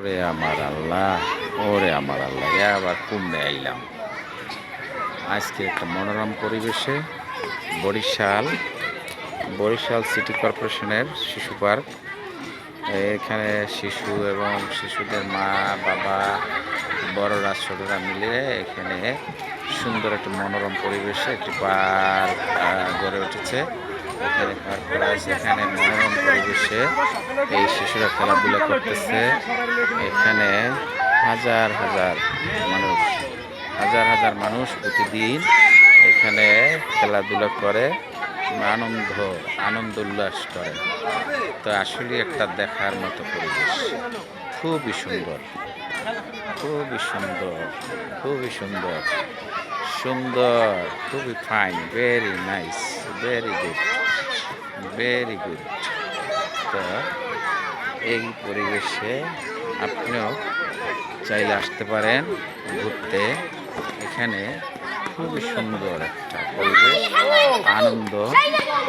ওরে আমার আল্লাহ, ওরে আমার আল্লাহ আবার কুমড়ে আইলাম। আজকে একটা মনোরম পরিবেশে বরিশাল বরিশাল সিটি কর্পোরেশনের শিশু পার্ক। এখানে শিশু এবং শিশুদের মা, বাবা, বড়রা, ছোটরা মিলে এখানে সুন্দর একটি মনোরম পরিবেশে একটি পার্ক গড়ে উঠেছে। এখানে পার্ক করা হয়েছে এখানে মনোরম পরিবেশে এই শিশুরা খেলাধুলা করতেছে। এখানে হাজার হাজার মানুষ, হাজার হাজার মানুষ প্রতিদিন এখানে খেলাধুলা করে, আনন্দ আনন্দ উল্লাস করে। তো আসলে একটা দেখার মতো পরিবেশ। খুবই সুন্দর খুবই সুন্দর খুবই সুন্দর। সুন্দর, খুবই fine very nice very good very good তো, এই পরিবেশে আপনিও চাইলে আসতে পারেন ঘুরতে। এখানে খুবই সুন্দর একটা পরিবেশ, আনন্দ,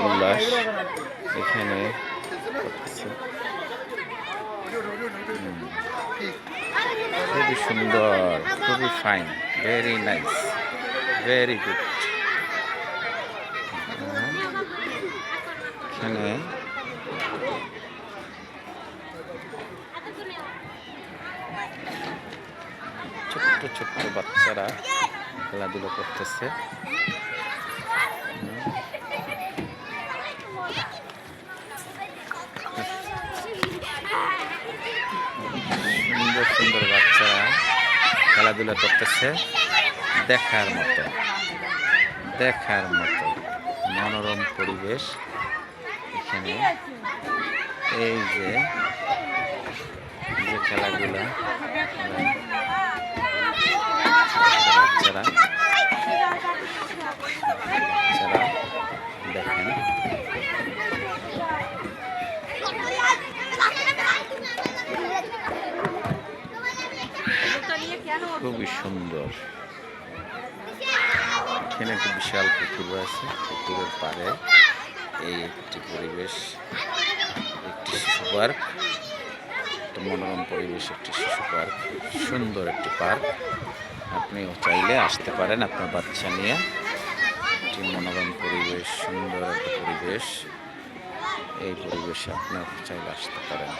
উল্লাস এখানে খুবই সুন্দর, খুবই fine very nice very good এখানে ছোট্ট ছোট্ট বাচ্চারা খেলাধুলো করতেছে। সুন্দর সুন্দর বাচ্চারা খেলাধুলা করতেছে। দেখার মতো দেখার মতো মনোরম পরিবেশ। এখানে এই যে যে খেলাগুলা। বাচ্চারা বাচ্চারা দেখেন। খুবই সুন্দর। এখানে একটি বিশাল পুকুর রয়েছে পুকুরের পাড়ে। এই একটি পরিবেশ, একটি শিশু পার্ক, একটি মনোরম পরিবেশ, একটি শিশু পার্ক, সুন্দর একটি পার্ক। আপনি চাইলে আসতে পারেন আপনার বাচ্চা নিয়ে। একটি মনোরম পরিবেশ, সুন্দর একটা পরিবেশ। এই পরিবেশে আপনার চাইলে আসতে পারেন।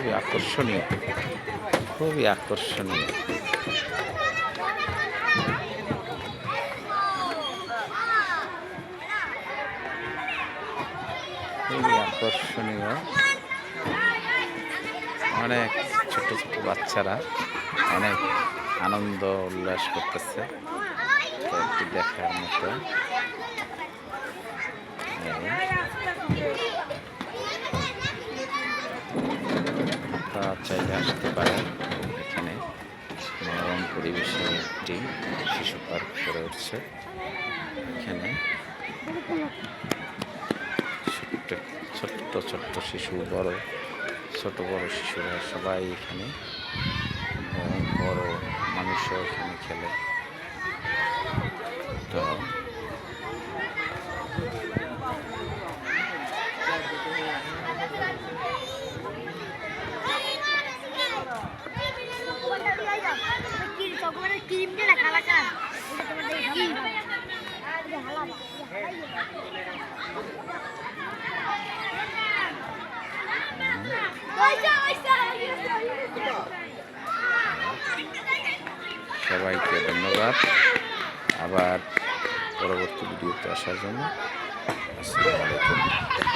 খুবই আকর্ষণীয়। খুবই আকর্ষণীয়। খুবই আকর্ষণীয়। অনেক ছোট ছোট বাচ্চারা অনেক আনন্দ উল্লাস করতেছে। দেখার মতো আপনারা চাইলে আসতে পারেন এখানে মনোরম পরিবেশে একটি শিশু পার্ক এখানে ছোট্ট ছোট্ট শিশু, বড়, ছোট, বড় শিশুরা সবাই এখানে। বড় মানুষও এখানে খেলে। তো সবাইকে ধন্যবাদ। আবার পরবর্তী ভিডিওতে আসার জন্য আসসালামু আলাইকুম।